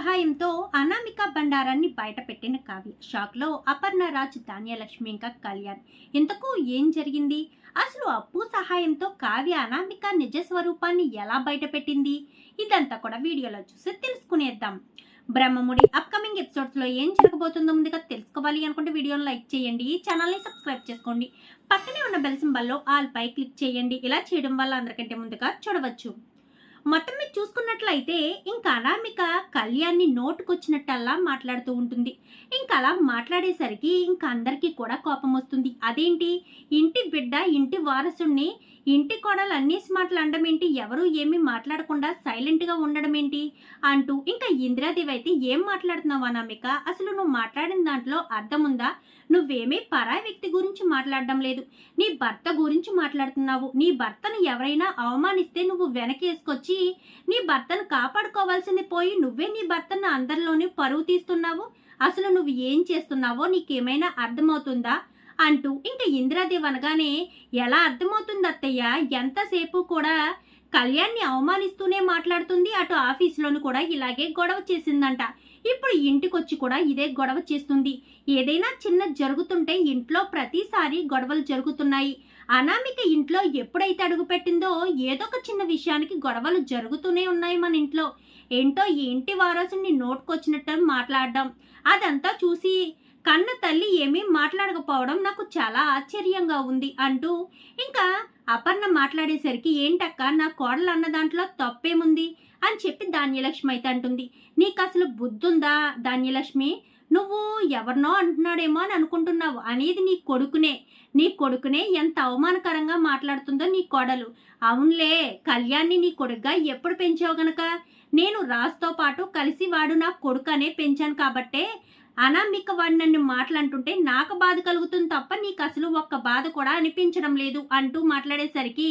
సహాయంతో అనామిక బండారాన్ని బయటపెట్టిన కావ్య. షాక్లో అపర్ణ రాజ్ ధాన్యలక్ష్మి ఇంకా కళ్యాణ్. ఇంతకు ఏం జరిగింది? అసలు అప్పు సహాయంతో కావ్య అనామిక నిజ స్వరూపాన్ని ఎలా బయటపెట్టింది? ఇదంతా కూడా వీడియోలో చూసి తెలుసుకునేద్దాం. బ్రహ్మముడి అప్కమింగ్ ఎపిసోడ్స్లో ఏం జరగబోతుందో ముందుగా తెలుసుకోవాలి అనుకుంటే వీడియోని లైక్ చేయండి ఈ ఛానల్ని సబ్స్క్రైబ్ చేసుకోండి. పక్కనే ఉన్న బెల్ సింబల్లో ఆల్ పై క్లిక్ చేయండి. ఇలా చేయడం వల్ల అందరికంటే ముందుగా చూడవచ్చు. మొత్తం మీరు చూసుకున్నట్లయితే ఇంకా అనామిక కళ్యాణ్ని నోటుకొచ్చినట్టల్లా మాట్లాడుతూ ఉంటుంది. ఇంకా అలా మాట్లాడేసరికి ఇంకా అందరికీ కూడా కోపం వస్తుంది. అదేంటి? ఇంటి బిడ్డ ఇంటి వారసుణ్ణి ఇంటి కోడలు అన్నేసి మాట్లాడడం ఏంటి ఎవరు ఏమీ మాట్లాడకుండా సైలెంట్గా ఉండడం ఏంటి అంటూ ఇంకా ఇందిరాదేవి అయితే ఏం మాట్లాడుతున్నావు అనామిక? అసలు నువ్వు మాట్లాడిన దాంట్లో అర్థం ఉందా నువ్వేమీ పరాయి వ్యక్తి గురించి మాట్లాడడం లేదు. నీ భర్త గురించి మాట్లాడుతున్నావు. నీ భర్తను ఎవరైనా అవమానిస్తే నువ్వు వెనకేసుకొచ్చి నీ భర్తను కాపాడుకోవాల్సింది పోయి నువ్వే నీ భర్తను అందరిలోనే పరువు తీస్తున్నావు. అసలు నువ్వు ఏం చేస్తున్నావో నీకేమైనా అర్థమవుతుందా? అంటూ ఇంకా ఇందిరాదేవి అనగానే ఎలా అర్థమవుతుంది అత్తయ్య ఎంతసేపు కూడా కళ్యాణ్ని అవమానిస్తూనే మాట్లాడుతుంది. అటు ఆఫీస్లోను కూడా ఇలాగే గొడవ చేసిందంట. ఇప్పుడు ఇంటికొచ్చి కూడా ఇదే గొడవ చేస్తుంది. ఏదైనా చిన్న జరుగుతుంటే ఇంట్లో ప్రతిసారి గొడవలు జరుగుతున్నాయి. అనామిక ఇంట్లో ఎప్పుడైతే అడుగుపెట్టిందో ఏదో ఒక చిన్న విషయానికి గొడవలు జరుగుతూనే ఉన్నాయి మన ఇంట్లో. ఏంటో ఏంటి ఇంటి వారసుని నోటుకొచ్చినట్టు మాట్లాడడం. అదంతా చూసి కన్న తల్లి ఏమీ మాట్లాడకపోవడం నాకు చాలా ఆశ్చర్యంగా ఉంది అంటూ ఇంకా అపర్ణ మాట్లాడేసరికి ఏంటక్క నా కోడలు అన్న దాంట్లో తప్పేముంది? అని చెప్పి ధాన్యలక్ష్మి అయితే అంటుంది. నీకు అసలు బుద్ధుందా ధాన్యలక్ష్మి? నువ్వు ఎవరినో అంటున్నాడేమో అని అనుకుంటున్నావు. అనేది నీ కొడుకునే. నీ కొడుకునే ఎంత అవమానకరంగా మాట్లాడుతుందో నీ కోడలు. అవునులే కళ్యాణ్ని నీ కొడుకుగా ఎప్పుడు పెంచావు గనక? నేను రాజుతో పాటు కలిసి వాడు నా కొడుకనే పెంచాను కాబట్టే అనామిక వాడు నన్ను మాట్లాడుతుంటే నాకు బాధ కలుగుతుంది తప్ప నీకు అసలు ఒక్క బాధ కూడా అనిపించడం లేదు అంటూ మాట్లాడేసరికి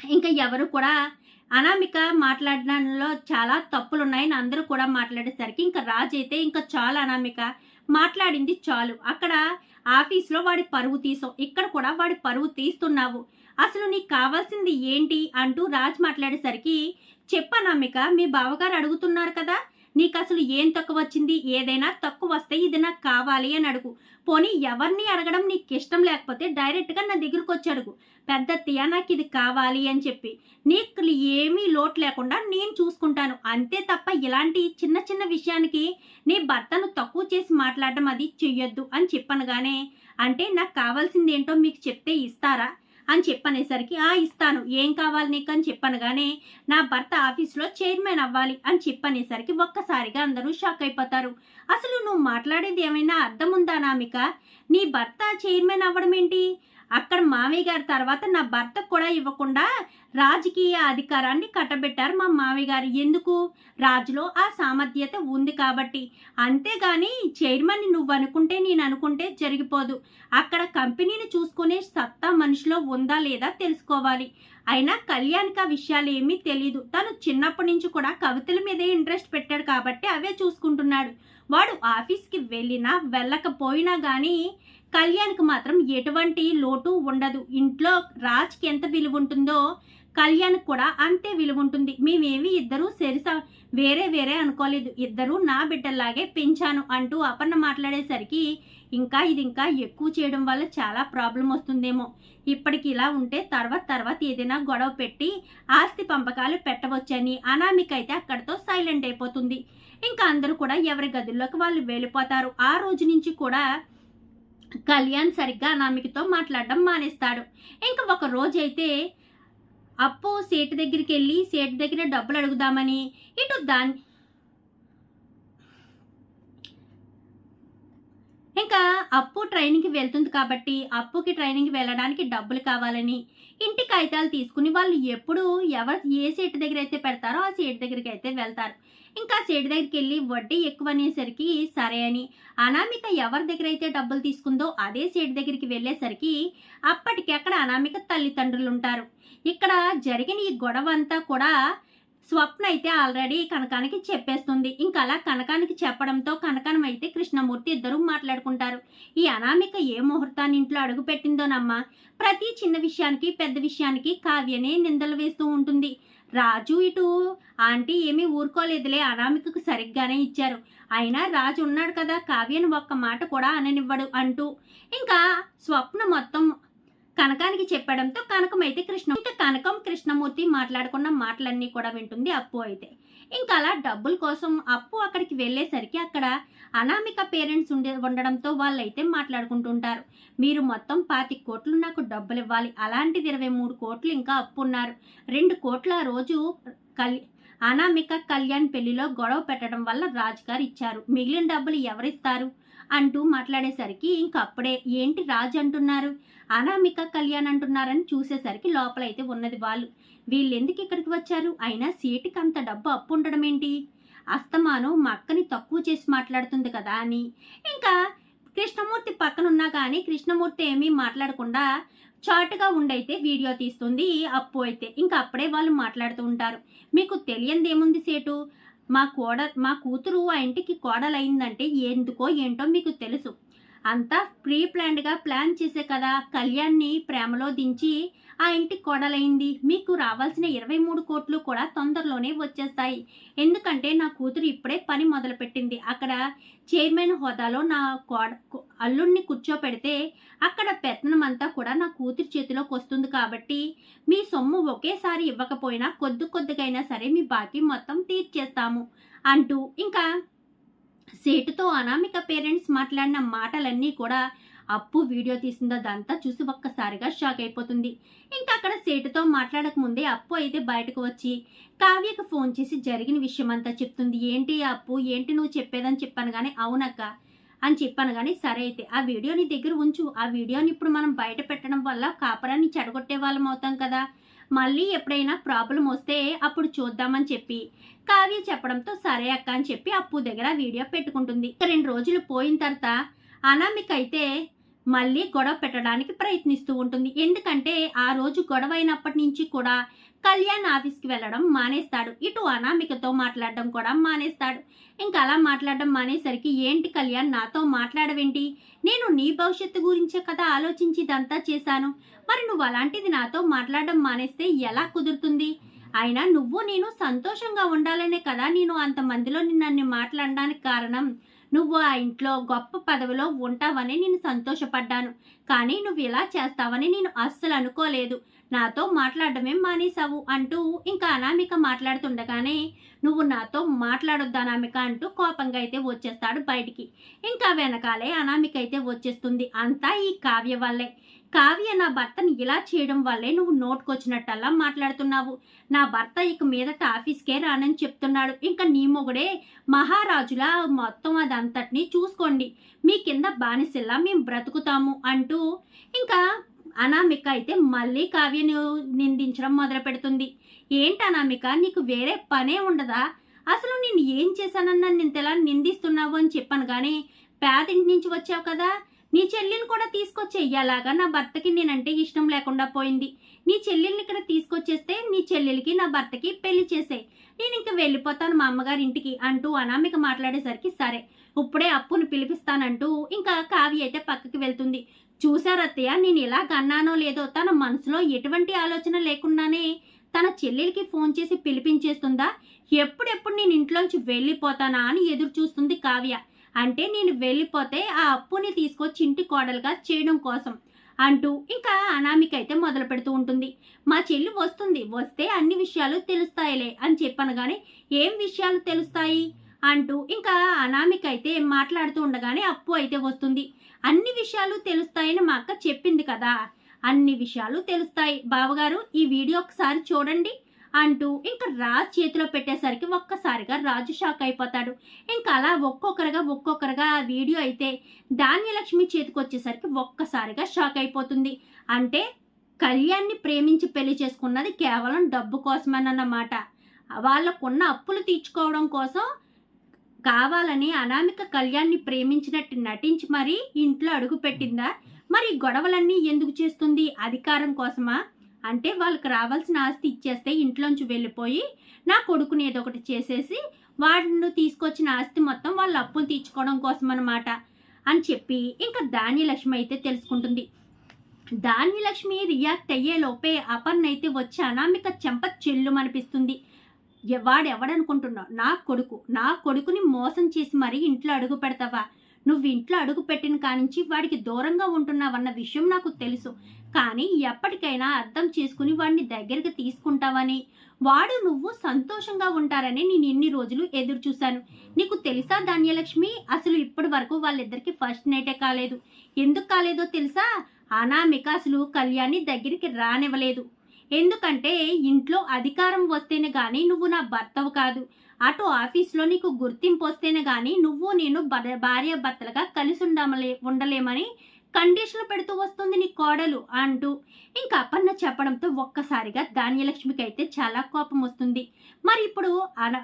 ఇంకా ఎవరు కూడా అనామిక మాట్లాడడంలో చాలా తప్పులు ఉన్నాయని అందరూ కూడా మాట్లాడేసరికి ఇంకా రాజు అయితే ఇంకా చాలు అనామిక. మాట్లాడింది చాలు. అక్కడ ఆఫీస్లో వాడి పరువు తీసావు. ఇక్కడ కూడా వాడి పరువు తీస్తున్నావు. అసలు నీకు కావాల్సింది ఏంటి అంటూ రాజ్ మాట్లాడేసరికి చెప్పనామిక మీ బావగారు అడుగుతున్నారు కదా. నీకు అసలు ఏం తక్కువ వచ్చింది ఏదైనా తక్కువ వస్తే ఇది నాకు కావాలి అని అడుగు. పోనీ ఎవరిని అడగడం నీకు ఇష్టం లేకపోతే డైరెక్ట్గా నా దగ్గరకు వచ్చి అడుగు పెద్ద తియా నాకు ఇది కావాలి అని చెప్పి. నీకు ఏమీ లోటు లేకుండా నేను చూసుకుంటాను. అంతే తప్ప ఇలాంటి చిన్న చిన్న విషయానికి నీ భర్తను తక్కువ చేసి మాట్లాడడం అది చెయ్యొద్దు అని చెప్పనగానే అంటే నాకు కావాల్సింది ఏంటో మీకు చెప్తే ఇస్తారా? అని చెప్పనేసరికి ఆ ఇస్తాను. ఏం కావాలి నీకు అని చెప్పనగానే నా భర్త ఆఫీస్లో చైర్మన్ అవ్వాలి అని చెప్పనేసరికి ఒక్కసారిగా అందరూ షాక్ అయిపోతారు. అసలు నువ్వు మాట్లాడేది ఏమైనా అర్థం ఉందా నామిక? నీ భర్త చైర్మన్ అవ్వడం ఏంటి అక్కడ మామయ్య గారి తర్వాత నా భర్తకు కూడా ఇవ్వకుండా రాజకీయ అధికారాన్ని కట్టబెట్టారు మా మామయ్య గారు. ఎందుకు? రాజులో ఆ సామర్థ్యత ఉంది కాబట్టి. అంతేగాని చైర్మన్ నువ్వు అనుకుంటే నేను అనుకుంటే జరిగిపోదు. అక్కడ కంపెనీని చూసుకునే సత్తా మనిషిలో ఉందా లేదా తెలుసుకోవాలి. అయినా కళ్యాణ్కి ఆ విషయాలు ఏమీ తెలియదు తను చిన్నప్పటి నుంచి కూడా కవితల మీదే ఇంట్రెస్ట్ పెట్టాడు కాబట్టి అవే చూసుకుంటున్నాడు. వాడు ఆఫీస్కి వెళ్ళినా వెళ్ళకపోయినా కానీ కళ్యాణ్కి మాత్రం ఎటువంటి లోటు ఉండదు. ఇంట్లో రాజ్కి ఎంత విలువ ఉంటుందో కళ్యాణ్కి కూడా అంతే విలువ ఉంటుంది. మేమేమి ఇద్దరు సెరిస వేరే వేరే అనుకోలేదు. ఇద్దరు నా బిడ్డల్లాగే పెంచాను అంటూ అపర్ణ మాట్లాడేసరికి ఇంకా ఇది ఇంకా ఎక్కువ చేయడం వల్ల చాలా ప్రాబ్లం వస్తుందేమో. ఇప్పటికి ఇలా ఉంటే తర్వాత తర్వాత ఏదైనా గొడవ పెట్టి ఆస్తి పంపకాలు పెట్టవచ్చని అనామికైతే అక్కడితో సైలెంట్ అయిపోతుంది. ఇంకా అందరూ కూడా ఎవరి గదుల్లోకి వాళ్ళు వెళ్ళిపోతారు. ఆ రోజు నుంచి కూడా కళ్యాణ్ సరిగ్గా అనామికతో మాట్లాడడం మానేస్తాడు. ఇంకా ఒక రోజైతే అప్పు సేటు దగ్గరికి వెళ్ళి సేటు దగ్గర డబ్బులు అడుగుదామని ఇటు దాని ఇంకా అప్పు ట్రైనింగ్కి వెళ్తుంది కాబట్టి అప్పుకి ట్రైనింగ్కి వెళ్ళడానికి డబ్బులు కావాలని ఇంటి కాగితాలు తీసుకుని వాళ్ళు ఎప్పుడు ఎవరు ఏ సీటు దగ్గర అయితే పెడతారో ఆ సీటు దగ్గరికి అయితే వెళ్తారు. ఇంకా సీటు దగ్గరికి వెళ్ళి వడ్డీ ఎక్కువ అనేసరికి సరే అని. అనామిక ఎవరి దగ్గర అయితే డబ్బులు తీసుకుందో అదే సీటు దగ్గరికి వెళ్ళేసరికి అప్పటికి అక్కడ అనామిక తల్లిదండ్రులు ఉంటారు. ఇక్కడ జరిగిన ఈ గొడవ అంతా కూడా స్వప్న అయితే ఆల్రెడీ కనకానికి చెప్పేస్తుంది. ఇంకా అలా కనకానికి చెప్పడంతో కనకానం అయితే కృష్ణమూర్తి ఇద్దరు మాట్లాడుకుంటారు. ఈ అనామిక ఏ ముహూర్తాన్ని ఇంట్లో అడుగుపెట్టిందోనమ్మా? ప్రతి చిన్న విషయానికి పెద్ద విషయానికి కావ్యనే నిందలు వేస్తూ ఉంటుంది. రాజు ఇటు ఆంటీ ఏమీ ఊరుకోలేదులే అనామికకు సరిగ్గానే ఇచ్చారు. అయినా రాజు ఉన్నాడు కదా కావ్యను ఒక్క మాట కూడా అననివ్వడు అంటూ. ఇంకా స్వప్న మొత్తం కనకానికి చెప్పడంతో కనకం అయితే కృష్ణ ఇంకా కనకం కృష్ణమూర్తి మాట్లాడుకున్న మాటలన్నీ కూడా వింటుంది అప్పు అయితే. ఇంకా అలా డబ్బుల కోసం అప్పు అక్కడికి వెళ్ళేసరికి అక్కడ అనామిక పేరెంట్స్ ఉండే ఉండడంతో వాళ్ళైతే మాట్లాడుకుంటుంటారు. మీరు మొత్తం పాతి కోట్లు నాకు డబ్బులు ఇవ్వాలి. అలాంటిది ఇరవై మూడు కోట్లు ఇంకా అప్పు ఉన్నారు. రెండు కోట్ల ఆ రోజు కల్ అనామిక కళ్యాణ్ పెళ్ళిలో గొడవ పెట్టడం వల్ల రాజుగారు ఇచ్చారు. మిగిలిన డబ్బులు ఎవరిస్తారు? అంటూ మాట్లాడేసరికి ఇంక అప్పుడే ఏంటి రాజు అంటున్నారు? అనామిక కళ్యాణ్ అంటున్నారని చూసేసరికి లోపలైతే ఉన్నది వాళ్ళు. వీళ్ళు ఎందుకు ఇక్కడికి వచ్చారు? అయినా సీటుకి అంత డబ్బు అప్పు ఉండడం ఏంటి? అస్తమాను మా అక్కని తక్కువ చేసి మాట్లాడుతుంది కదా అని. ఇంకా కృష్ణమూర్తి పక్కన ఉన్నా కానీ కృష్ణమూర్తి ఏమీ మాట్లాడకుండా చాటుగా ఉండైతే వీడియో తీస్తుంది అప్పు అయితే. ఇంకా అప్పుడే వాళ్ళు మాట్లాడుతూ ఉంటారు. మీకు తెలియంది ఏముంది సేటు? మా కోడ మా కూతురు ఆ ఇంటికి కోడలైందంటే ఎందుకో ఏంటో మీకు తెలుసు. అంతా ప్రీ ప్లాన్డ్గా ప్లాన్ చేసే కదా కళ్యాణ్ని ప్రేమలో దించి ఆ ఇంటి కోడలైంది. మీకు రావాల్సిన ఇరవై మూడు కోట్లు కూడా తొందరలోనే వచ్చేస్తాయి. ఎందుకంటే నా కూతురు ఇప్పుడే పని మొదలుపెట్టింది. అక్కడ చైర్మన్ హోదాలో నా కోడ అల్లుడిని కూర్చోపెడితే అక్కడ పెత్తనం అంతా కూడా నా కూతురు చేతిలోకి వస్తుంది కాబట్టి మీ సొమ్ము ఒకేసారి ఇవ్వకపోయినా కొద్ది కొద్దిగైనా సరే మీ బాకీ మొత్తం తీర్చేస్తాము అంటూ ఇంకా సేటుతో అనామిక పేరెంట్స్ మాట్లాడిన మాటలన్నీ కూడా అప్పు వీడియో తీసిందో అదంతా చూసి ఒక్కసారిగా షాక్ అయిపోతుంది. ఇంకా అక్కడ సేటుతో మాట్లాడక ముందే అప్పు అయితే బయటకు వచ్చి కావ్యకు ఫోన్ చేసి జరిగిన విషయం అంతా చెప్తుంది. ఏంటి అప్పు? ఏంటి నువ్వు చెప్పేదని చెప్పాను కానీ అవునక్క అని చెప్పాను కానీ సరే అయితే. ఆ వీడియో నీ దగ్గర ఉంచు. ఆ వీడియోని ఇప్పుడు మనం బయట పెట్టడం వల్ల కాపరాన్ని చెడగొట్టే వాళ్ళం అవుతాం కదా. మళ్ళీ ఎప్పుడైనా ప్రాబ్లం వస్తే అప్పుడు చూద్దామని చెప్పి కావ్య చెప్పడంతో సరే అక్క అని చెప్పి అప్పు దగ్గర వీడియో పెట్టుకుంటుంది. రెండు రోజులు పోయిన తర్వాత అనామిక అయితే మళ్ళీ గొడవ పెట్టడానికి ప్రయత్నిస్తూ ఉంటుంది. ఎందుకంటే ఆ రోజు గొడవ అయినప్పటి నుంచి కూడా కళ్యాణ్ ఆఫీస్కి వెళ్ళడం మానేస్తాడు. ఇటు అనామికతో మాట్లాడడం కూడా మానేస్తాడు. ఇంకా అలా మాట్లాడడం మానేసరికి ఏంటి కళ్యాణ్ నాతో మాట్లాడవేంటి? నేను నీ భవిష్యత్తు గురించే కదా ఆలోచించి ఇదంతా చేశాను. మరి నువ్వు అలాంటిది నాతో మాట్లాడడం మానేస్తే ఎలా కుదురుతుంది? అయినా నువ్వు నేను సంతోషంగా ఉండాలనే కదా నేను అంతమందిలో నన్ను మాట్లాడడానికి కారణం. నువ్వు ఆ ఇంట్లో గొప్ప పదవిలో ఉంటావని నేను సంతోషపడ్డాను. కానీ నువ్వు ఇలా చేస్తావని నేను అస్సలు అనుకోలేదు. నాతో మాట్లాడడమే మానేశావు అంటూ ఇంకా అనామిక మాట్లాడుతుండగానే నువ్వు నాతో మాట్లాడొద్దు అనామిక అంటూ కోపంగా అయితే వచ్చేస్తాడు బయటికి. ఇంకా వెనకాలే అనామిక అయితే వచ్చేస్తుంది. అంతా ఈ కావ్య వల్లే. కావ్య నా భర్తని ఇలా చేయడం వల్లే నువ్వు నోటుకొచ్చినట్టల్లా మాట్లాడుతున్నావు. నా భర్త ఇక మీదట ఆఫీస్కే రానని చెప్తున్నాడు. ఇంకా నీ మొగుడే మహారాజులా మొత్తం అదంతటినీ చూసుకోండి. మీ కింద బానిసల్లా మేము బ్రతుకుతాము అంటూ ఇంకా అనామిక అయితే మళ్ళీ కావ్యను నిందించడం మొదలు పెడుతుంది ఏంటి అనామిక నీకు వేరే పనే ఉండదా? అసలు నేను ఏం చేశానన్నా నేను ఎలా నిందిస్తున్నావు అని చెప్పాను కానీ పేదింటి నుంచి వచ్చావు కదా? నీ చెల్లిని కూడా తీసుకొచ్చేయ్యేలాగా నా భర్తకి నేనంటే ఇష్టం లేకుండా పోయింది. నీ చెల్లెల్ని ఇక్కడ తీసుకొచ్చేస్తే నీ చెల్లెలకి నా భర్తకి పెళ్ళి చేసే నేను ఇంక వెళ్ళిపోతాను మా అమ్మగారి ఇంటికి అంటూ అనామిక మాట్లాడేసరికి సరే. ఇప్పుడే అప్పును పిలిపిస్తానంటూ ఇంకా కావ్య అయితే పక్కకి వెళ్తుంది. చూశారత్తయ్య నేను ఎలా గన్నానో లేదో తన మనసులో ఎటువంటి ఆలోచన లేకుండానే తన చెల్లెలికి ఫోన్ చేసి పిలిపించేస్తుందా? ఎప్పుడెప్పుడు నేను ఇంట్లోంచి వెళ్ళిపోతానా అని ఎదురు చూస్తుంది కావ్య. అంటే నేను వెళ్ళిపోతే ఆ అప్పుని తీసుకొచ్చి ఇంటి కోడలుగా చేయడం కోసం అంటూ ఇంకా అనామిక అయితే మొదలు పెడుతూ ఉంటుంది. మా చెల్లి వస్తుంది. వస్తే అన్ని విషయాలు తెలుస్తాయిలే అని చెప్పాను కానీ ఏం విషయాలు తెలుస్తాయి? అంటూ ఇంకా అనామిక అయితే మాట్లాడుతూ ఉండగానే అప్పు అయితే వస్తుంది. అన్ని విషయాలు తెలుస్తాయని మా అక్క చెప్పింది కదా. అన్ని విషయాలు తెలుస్తాయి. బావగారు ఈ వీడియో ఒకసారి చూడండి. అంటూ ఇంకా రాజు చేతిలో పెట్టేసరికి ఒక్కసారిగా రాజు షాక్ అయిపోతాడు. ఇంకా అలా ఒక్కొక్కరుగా ఒక్కొక్కరుగా ఆ వీడియో అయితే ధాన్యలక్ష్మి చేతికి వచ్చేసరికి ఒక్కసారిగా షాక్ అయిపోతుంది. అంటే కళ్యాణ్ని ప్రేమించి పెళ్ళి చేసుకున్నది కేవలం డబ్బు కోసమేనన్నమాట. వాళ్ళకున్న అప్పులు తీర్చుకోవడం కోసం కావాలని అనామిక కళ్యాణ్ని ప్రేమించినట్టు నటించి మరీ ఇంట్లో అడుగు పెట్టిందా మరి గొడవలన్నీ ఎందుకు చేస్తుంది? అధికారం కోసమా? అంటే వాళ్ళకి రావాల్సిన ఆస్తి ఇచ్చేస్తే ఇంట్లోంచి వెళ్ళిపోయి నా కొడుకుని ఏదో ఒకటి చేసేసి వాడిని తీసుకొచ్చిన ఆస్తి మొత్తం వాళ్ళ అప్పులు తీర్చుకోవడం కోసం అనమాట అని చెప్పి ఇంకా ధాన్యలక్ష్మి అయితే తెలుసుకుంటుంది. ధాన్యలక్ష్మి రియాక్ట్ అయ్యే లోపే అపర్ణ అయితే వచ్చి అనామిక చెంప చెల్లుమనిపిస్తుంది. ఎ- వాడెవడనుకుంటున్నావు నా కొడుకు. నా కొడుకుని మోసం చేసి మరీ ఇంట్లో అడుగు పెడతావా? నువ్వు ఇంట్లో అడుగు పెట్టిన కానించి వాడికి దూరంగా ఉంటున్నావన్న విషయం నాకు తెలుసు. కానీ ఎప్పటికైనా అర్థం చేసుకుని వాడిని దగ్గరికి తీసుకుంటావని. వాడు నువ్వు సంతోషంగా ఉంటారని నేను ఇన్ని రోజులు ఎదురు చూశాను. నీకు తెలుసా ధాన్యలక్ష్మి? అసలు ఇప్పటి వరకు వాళ్ళిద్దరికి ఫస్ట్ నైటే కాలేదు. ఎందుకు కాలేదో తెలుసా? అనామిక అసలు కళ్యాణి దగ్గరికి రానివ్వలేదు. ఎందుకంటే ఇంట్లో అధికారం వస్తేనే కానీ నువ్వు నా భర్తవు కాదు. అటు ఆఫీస్లో నీకు గుర్తింపు వస్తేనే కానీ నువ్వు నేను భార్య భర్తలుగా కలిసి ఉండమలే ఉండలేమని కండిషన్లు పెడుతూ వస్తుంది నీ కోడలు అంటూ. ఇంకా అపర్ణ చెప్పడంతో ఒక్కసారిగా ధాన్యలక్ష్మికి అయితే చాలా కోపం వస్తుంది మరి ఇప్పుడు అనా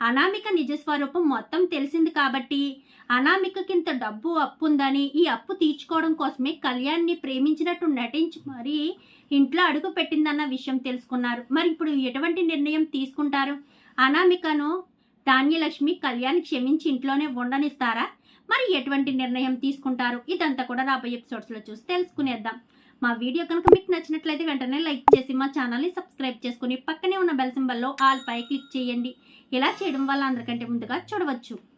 అనామిక నిజస్వరూపం మొత్తం తెలిసింది కాబట్టి అనామికకింత డబ్బు అప్పు ఉందని ఈ అప్పు తీర్చుకోవడం కోసమే కళ్యాణ్ని ప్రేమించినట్టు నటించి మరి ఇంట్లో అడుగు పెట్టిందన్న విషయం తెలుసుకున్నారు. మరి ఇప్పుడు ఎటువంటి నిర్ణయం తీసుకుంటారు? అనామికను ధాన్యలక్ష్మి కళ్యాణ్ క్షమించి ఇంట్లోనే ఉండనిస్తారా? మరి ఎటువంటి నిర్ణయం తీసుకుంటారు? ఇదంతా కూడా రాబోయే ఎపిసోడ్స్లో చూసి తెలుసుకునేద్దాం. మా వీడియో కనుక మీకు నచ్చినట్లయితే వెంటనే లైక్ చేసి మా ఛానల్ని సబ్స్క్రైబ్ చేసుకుని పక్కనే ఉన్న బెల్ సింబల్లో ఆల్ పై క్లిక్ చేయండి. ఇలా చేయడం వల్ల అందరికంటే ముందుగా చూడవచ్చు.